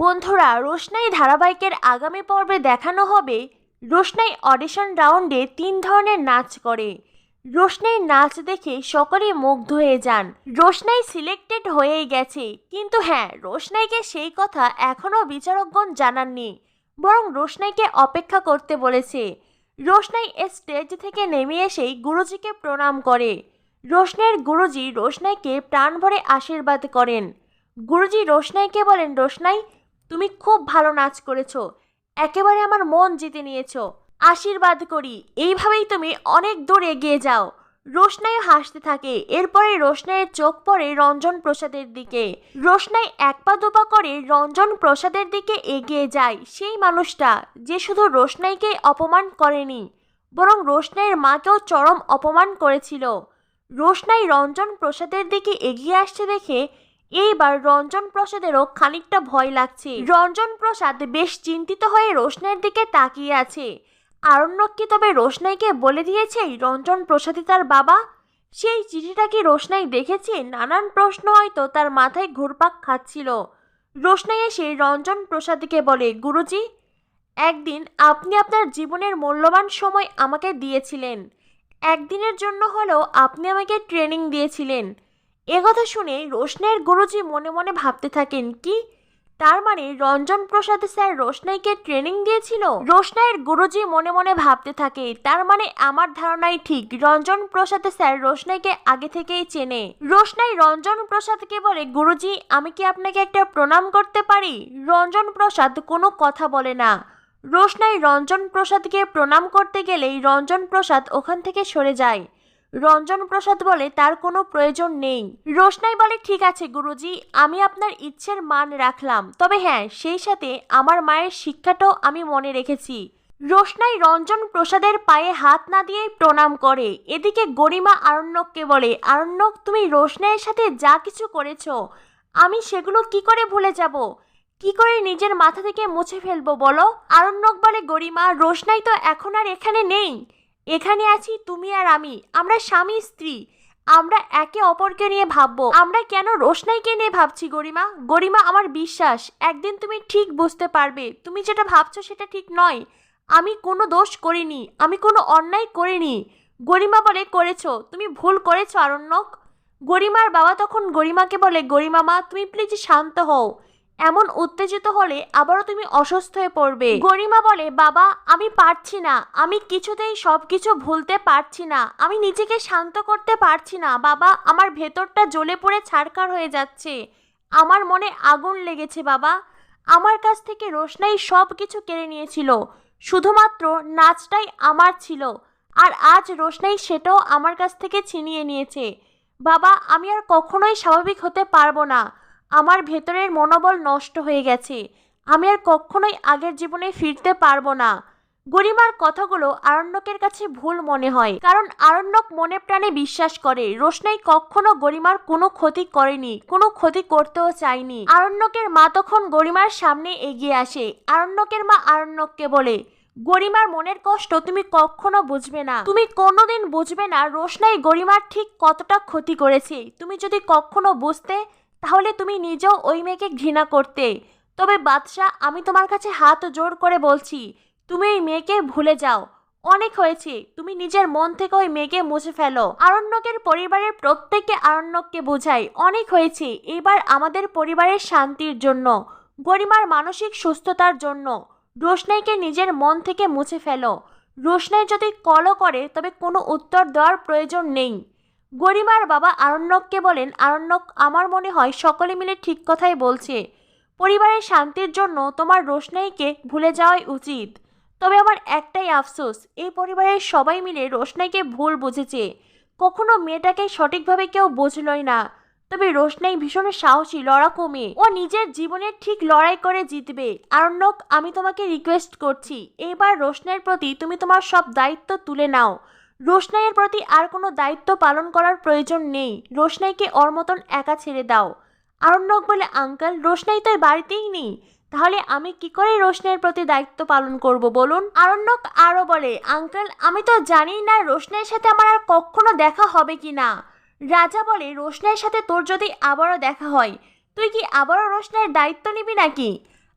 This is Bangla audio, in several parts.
বন্ধুরা, রোশনাই ধারাবাহিকের আগামী পর্বে দেখানো হবে রোশনাই অডিশন রাউন্ডে তিন ধরনের নাচ করে। রোশনাই নাচ দেখে সকলেই মুগ্ধ হয়ে যান। রোশনাই সিলেক্টেড হয়েই গেছে। কিন্তু হ্যাঁ রোশনাইকে সেই কথা এখনও বিচারকগণ জানাননি, বরং রোশনাইকে অপেক্ষা করতে বলেছে। রোশনাই স্টেজ থেকে নেমে এসেই গুরুজিকে প্রণাম করে। রোশনাইয়ের গুরুজি রোশনাইকে প্রাণ ভরে আশীর্বাদ করেন। গুরুজি রোশনাইকে বলেন, রোশনাই তুমি খুব ভালো নাচ করেছ। একেবারে আমার মন জিতে নিয়েছো। আশীর্বাদ করি, এইভাবেই তুমি অনেক দূর এগিয়ে যাও। রোশনাই হাসতে থাকে, এরপরে রোশনাইয়ের চোখ পড়ে রঞ্জন প্রসাদের দিকে। রোশনাই এক পা দুপা করে রঞ্জন প্রসাদের দিকে এগিয়ে যায়। সেই মানুষটা, যে শুধু রোশনাইকে অপমান করেনি, বরং রোশনাইয়ের মাকেও চরম অপমান করেছিল। রোশনাই রঞ্জন প্রসাদের দিকে এগিয়ে আসছে দেখে এইবার রঞ্জন প্রসাদেরও খানিকটা ভয় লাগছে। রঞ্জন প্রসাদ বেশ চিন্তিত হয়ে রোশনাইয়ের দিকে তাকিয়ে আছে। আরণ্যক কি তবে রোশনাইকে বলে দিয়েছে রঞ্জন প্রসাদী তার বাবা? সেই চিঠিটা কি রোশনাই দেখেছে? নানান প্রশ্ন হয়তো তার মাথায় ঘুরপাক খাচ্ছিল। রোশনাই এসে রঞ্জন প্রসাদকে বলে, গুরুজি, একদিন আপনি আপনার জীবনের মূল্যবান সময় আমাকে দিয়েছিলেন। একদিনের জন্য হলেও আপনি আমাকে ট্রেনিং দিয়েছিলেন। একথা শুনে রোশনাইয়ের গুরুজি মনে মনে ভাবতে থাকেন, কি? তার মানে রঞ্জন প্রসাদ স্যার রোশনাইকে ট্রেনিং দিয়েছিল? রোশনাইয়ের গুরুজি মনে মনে ভাবতে থাকে, তার মানে আমার ধারণাই ঠিক রঞ্জন প্রসাদ স্যার রোশনাইকে আগে থেকেই চেনে। রোশনাই রঞ্জন প্রসাদকে বলে, গুরুজি, আমি কি আপনাকে একটা প্রণাম করতে পারি? রঞ্জন প্রসাদ কোনো কথা বলে না। রোশনাই রঞ্জন প্রসাদকে প্রণাম করতে গেলেই রঞ্জন প্রসাদ ওখান থেকে সরে যায়। রঞ্জন প্রসাদ বলে তার কোনো প্রয়োজন নেই। রোশনাই বলে, ঠিক আছে গুরুজি, আমি আপনার ইচ্ছের মান রাখলাম। তবে হ্যাঁ সেই সাথে আমার মায়ের শিক্ষাটাও আমি মনে রেখেছি। রোশনাই রঞ্জন প্রসাদের পায়ে হাত না দিয়েই প্রণাম করে। এদিকে গরিমা আরণ্যককে বলে, আরণ্যক, তুমি রোশনাইয়ের সাথে যা কিছু করেছ, আমি সেগুলো কি করে ভুলে যাব? কি করে নিজের মাথা থেকে মুছে ফেলব বলো? আরণ্যক বলে, গরিমা, রোশনাই তো এখন আর এখানে নেই। এখানে আছি তুমি আর আমি। আমরা স্বামী, স্ত্রী। আমরা একে অপরকে নিয়ে ভাববো। আমরা কেন রোশনাইকে নিয়ে ভাবছি, গরিমা? গরিমা, আমার বিশ্বাস, একদিন তুমি ঠিক বুঝতে পারবে। তুমি যেটা ভাবছ সেটা ঠিক নয়। আমি কোনো দোষ করিনি। আমি কোনো অন্যায় করিনি। গরিমা বলে করেছ। তুমি ভুল করেছ, আরণ্যক। গরিমার বাবা তখন গরিমাকে বলে, গরিমা মা, তুমি প্লিজ শান্ত হও। এমন উত্তেজিত হলে আবারও তুমি অসুস্থ হয়ে পড়বে। গরিমা বলে, বাবা, আমি পারছি না। আমি কিছুতেই সব কিছু ভুলতে পারছি না। আমি নিজেকে শান্ত করতে পারছি না। বাবা, আমার ভেতরটা জ্বলে পড়ে ছাড়কার হয়ে যাচ্ছে। আমার মনে আগুন লেগেছে, বাবা। আমার কাছ থেকে রোশনাই সব কিছু কেড়ে নিয়েছিল। শুধুমাত্র নাচটাই আমার ছিল। আর আজ রোশনাই সেটাও আমার কাছ থেকে ছিনিয়ে নিয়েছে। বাবা, আমি আর কখনোই স্বাভাবিক হতে পারব না। আমার ভেতরের মনোবল নষ্ট হয়ে গেছে। আমি আর কখনোই আগের জীবনে ফিরতে পারব না। গরিমার কথাগুলো আরণ্যকের কাছে ভুল মনে হয়, কারণ আরণ্যক মনে প্রাণে বিশ্বাস করে। রোশনাই কখনো গরিমার কোনো ক্ষতি করেনি, কোনো ক্ষতি করতেও চায়নি। আরণ্যকের মা তখন গরিমার সামনে এগিয়ে আসে। আরণ্যকের মা আরণ্যককে বলে, গরিমার মনের কষ্ট তুমি কখনো বুঝবে না। তুমি কোনোদিন বুঝবে না রোশনাই গরিমার ঠিক কতটা ক্ষতি করেছে। তুমি যদি কখনো বুঝতে তাহলে তুমি নিজেও ওই মেয়েকে ঘৃণা করতে। তবে বাদশাহ, আমি তোমার কাছে হাত জোর করে বলছি, তুমি ওই মেয়েকে ভুলে যাও। অনেক হয়েছে, তুমি নিজের মন থেকে ওই মেয়েকে মুছে ফেলো। আরণ্যকের পরিবারের প্রত্যেককে আরণ্যককে বোঝায় অনেক হয়েছে, এবার আমাদের পরিবারের শান্তির জন্য, গরিমার মানসিক সুস্থতার জন্য। রোশনাইকে নিজের মন থেকে মুছে ফেলো। রোশনাই যদি কলও করে, তবে কোনো উত্তর দেওয়ার প্রয়োজন নেই। গরিমার বাবা আরণ্যককে বলেন, আরণ্যক, আমার মনে হয় সকলে মিলে ঠিক কথাই বলছে। পরিবারের শান্তির জন্য তোমার রোশনাইকে ভুলে যাওয়াই উচিত। তবে আমার একটাই আফসোস, এই পরিবারের সবাই মিলে রোশনাইকে ভুল বুঝেছে। কখনো মেয়েটাকে সঠিকভাবে কেউ বুঝলই না। তবে রোশনাই ভীষণ সাহসী, লড়াকু মেয়ে। ও নিজের জীবনের ঠিক লড়াই করে জিতবে। আরণ্যক, আমি তোমাকে রিকোয়েস্ট করছি। এবার রোশনাইয়ের প্রতি তুমি তোমার সব দায়িত্ব তুলে নাও। রোশনাইয়ের প্রতি আর কোনো দায়িত্ব পালন করার প্রয়োজন নেই। রোশনাইকে ওর মতন একা ছেড়ে দাও। আরণ্যক বলে, আঙ্কেল, রোশনাই তো বাড়িতেই নেই। তাহলে আমি কি করে রোশনাইয়ের প্রতি দায়িত্ব পালন করব বলুন? আরণ্যক আরও বলে, আঙ্কেল, আমি তো জানি না রোশনাইয়ের সাথে আমার আর কখনো দেখা হবে কি না। রাজা বলে, রোশনাইয়ের সাথে তোর যদি আবারও দেখা হয়, তুই কি আবারও রোশনাইয়ের দায়িত্ব নিবি নাকি?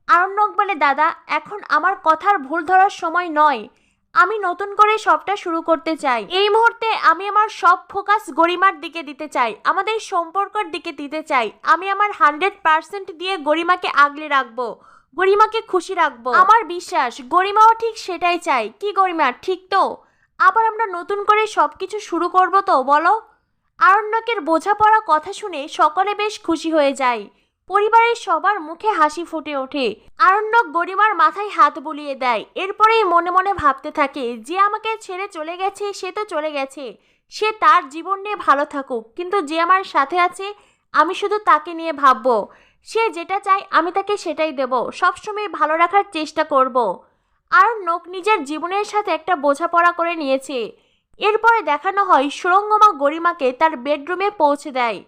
আরণ্যক বলে, দাদা, এখন আমার কথার ভুল ধরার সময় নয়। আমি নতুন করে সবটা শুরু করতে চাই। এই মুহূর্তে আমি আমার সব ফোকাস গরিমার দিকে দিতে চাই। আমাদের সম্পর্কের দিকে দিতে চাই। আমি আমার হান্ড্রেড পার্সেন্ট দিয়ে গরিমাকে আগলে রাখব, গরিমাকে খুশি রাখব। আমার বিশ্বাস, গরিমাও ঠিক সেটাই চাই কি গরিমা, ঠিক তো? আবার আমরা নতুন করে সব কিছু শুরু করব তো, বলো? আরণ্যকের বোঝাপড়া কথা শুনে সকলে বেশ খুশি হয়ে যায়। পরিবারের সবার মুখে হাসি ফুটে ওঠে। আরণ্যক গরিমার মাথায় হাত বুলিয়ে দেয়। এরপরেই মনে মনে ভাবতে থাকে, যে আমাকে ছেড়ে চলে গেছে, সে তো চলে গেছে। সে তার জীবন নিয়ে ভালো থাকুক, কিন্তু যে আমার সাথে আছে, আমি শুধু তাকে নিয়ে ভাববো। সে যেটা চায়, আমি তাকে সেটাই দেব। সবসময় ভালো রাখার চেষ্টা করব। আর আরণ্যক নিজের জীবনের সাথে একটা বোঝাপড়া করে নিয়েছে। এরপরে দেখানো হয়, সুরঙ্গমা গরিমাকে তার বেডরুমে পৌঁছে দেয়।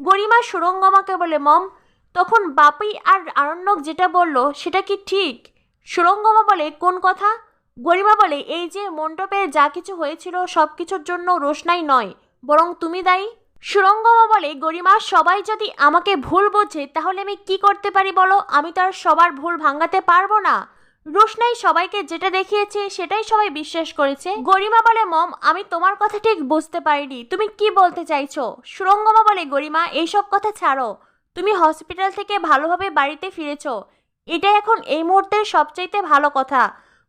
গরিমা সুরঙ্গমাকে বলে, মম তখন বাপি আর আরণ্যক যেটা বলল, সেটা কি ঠিক? সুরঙ্গমা বলে, কোন কথা? গরিমা বলে, এই যে মণ্ডপে যা কিছু হয়েছিল সব কিছুর জন্য রোশনাই নয়, বরং তুমি দায়ী? সুরঙ্গমা বলে, গরিমা, সবাই যদি আমাকে ভুল বোঝে, তাহলে আমি কি করতে পারি বলো? আমি তো আর সবার ভুল ভাঙাতে পারব না। রোশনাই সবাইকে যেটা দেখিয়েছে, সেটাই সবাই বিশ্বাস করেছে। গরিমা বলে, মম, আমি তোমার কথা ঠিক বুঝতে পারিনি। তুমি কি বলতে চাইছো? সুরঙ্গমা বলে, গরিমা, এইসব কথা ছাড়ো। তুমি হসপিটাল থেকে ভালোভাবে বাড়িতে ফিরেছো। এটাই এখন এই মুহূর্তের সবচাইতে ভালো কথা।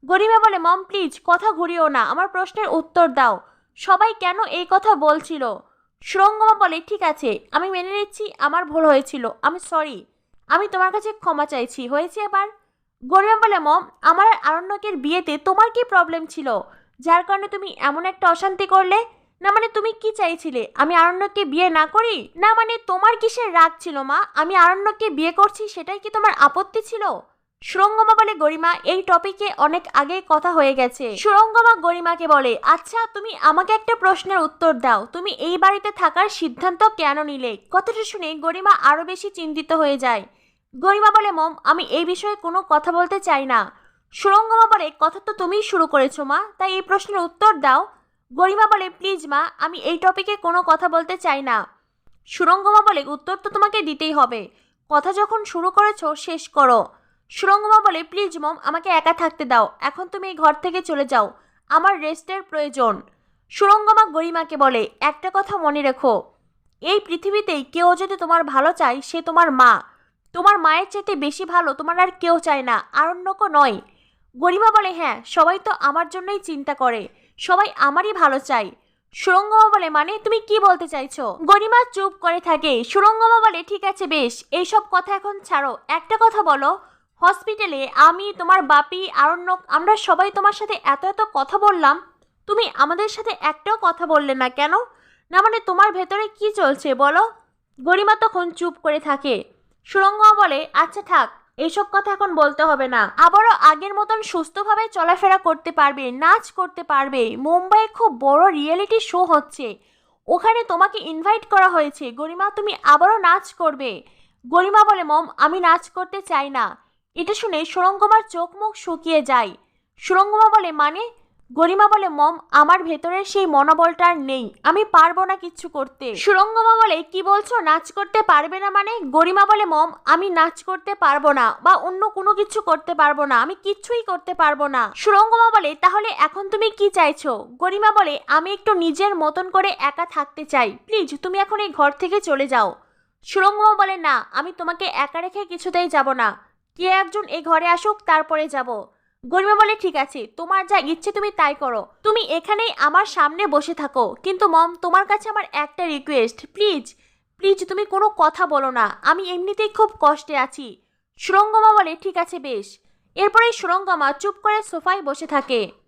গরিমা বলে, মম, প্লিজ, কথা ঘুরিও না, আমার প্রশ্নের উত্তর দাও। সবাই কেন এই কথা বলছিল? সুরঙ্গমা বলে, ঠিক আছে, আমি মেনে নিচ্ছি, আমার ভুল হয়েছিল, আমি সরি। আমি তোমার কাছে ক্ষমা চাইছি, হয়েছে এবার? গরিমা বলে, মম, আমার আরণ্যকের বিয়েতে তোমার কি প্রবলেম ছিল? যার কারণে তুমি এমন একটা অশান্তি করলে? না মানে তুমি কি চাইছিলে? আমি আরণ্যককে বিয়ে না করি? না মানে তোমার কিসের রাগ ছিল, মা? আমি আরণ্যককে বিয়ে করছি, সেটাই কি তোমার আপত্তি ছিল? সুরঙ্গমা বলে, গরিমা, এই টপিকে অনেক আগে কথা হয়ে গেছে। সুরঙ্গমা গরিমাকে বলে আচ্ছা তুমি আমাকে একটা প্রশ্নের উত্তর দাও। তুমি এই বাড়িতে থাকার সিদ্ধান্ত কেন নিলে? কথাটা শুনে গরিমা আরও বেশি চিন্তিত হয়ে যায়। গরিমা বলে, মম, আমি এই বিষয়ে কোনো কথা বলতে চাই না। সুরঙ্গমা বলে, কথা তো তুমিই শুরু করেছ, মা। তাই এই প্রশ্নের উত্তর দাও। গরিমা বলে, প্লিজ মা, আমি এই টপিকে কোনো কথা বলতে চাই না। সুরঙ্গমা বলে, উত্তর তো তোমাকে দিতেই হবে। কথা যখন শুরু করেছ, শেষ করো। সুরঙ্গমা বলে, প্লিজ মম, আমাকে একা থাকতে দাও। এখন তুমি এই ঘর থেকে চলে যাও। আমার রেস্টের প্রয়োজন। সুরঙ্গমা গরিমাকে বলে, একটা কথা মনে রেখো। এই পৃথিবীতেই কেউ যদি তোমার ভালো চায়, সে তোমার মা। তোমার মায়ের চাইতে বেশি ভালো তোমার আর কেউ চায় না আরণ্যকও নয়। গরিমা বলে হ্যাঁ সবাই তো আমার জন্যই চিন্তা করে। সবাই আমারই ভালো চাই। সুরঙ্গমা বলে মানে তুমি কি বলতে চাইছো? গরিমা চুপ করে থাকে। সুরঙ্গমা বলে ঠিক আছে, বেশ। এইসব কথা এখন ছাড়ো। একটা কথা বলো। হসপিটালে আমি, তোমার বাপি, আরণ্যক, আমরা সবাই তোমার সাথে এত এত কথা বললাম। তুমি আমাদের সাথে একটাও কথা বললে না কেন? না মানে তোমার ভেতরে কি চলছে, বলো? গরিমা তখন চুপ করে থাকে। সুরঙ্গমা বলে আচ্ছা থাক। এইসব কথা এখন বলতে হবে না। আবারও আগের মতন সুস্থভাবে চলাফেরা করতে পারবে, নাচ করতে পারবে। মুম্বাইয়ে খুব বড় রিয়েলিটি শো হচ্ছে। ওখানে তোমাকে ইনভাইট করা হয়েছে। গরিমা, তুমি আবারও নাচ করবে। গরিমা বলে, মম, আমি নাচ করতে চাই না। এটা শুনে সুরঙ্গমার চোখ মুখ শুকিয়ে যায়। সুরঙ্গমা বলে মানে? গরিমা বলে, মম, আমার ভেতরের সেই মনোবলটা আর নেই। আমি পারব না কিচ্ছু করতে। সুরঙ্গমা বলে, কি বলছো? নাচ করতে পারবে না মানে? গরিমা বলে, মম, আমি নাচ করতে পারব না বা অন্য কোনো কিছু করতে পারব না। আমি কিচ্ছুই করতে পারব না। সুরঙ্গমা বলে, তাহলে এখন তুমি কি চাইছো? গরিমা বলে, আমি একটু নিজের মতন করে একা থাকতে চাই। প্লিজ, তুমি এখন এই ঘর থেকে চলে যাও। সুরঙ্গমা বলে, না, আমি তোমাকে একা রেখে কিছুতেই যাব না। কে একজন এই ঘরে আসুক, তারপরে যাব। গরিমা বলে, ঠিক আছে, তোমার যা ইচ্ছে তুমি তাই করো। তুমি এখানেই আমার সামনে বসে থাকো। কিন্তু মম, তোমার কাছে আমার একটা রিকোয়েস্ট প্লিজ প্লিজ তুমি কোনো কথা বলো না। আমি এমনিতেই খুব কষ্টে আছি। সুরঙ্গমা বলে, ঠিক আছে, বেশ। এরপরে সুরঙ্গমা চুপ করে সোফায় বসে থাকে।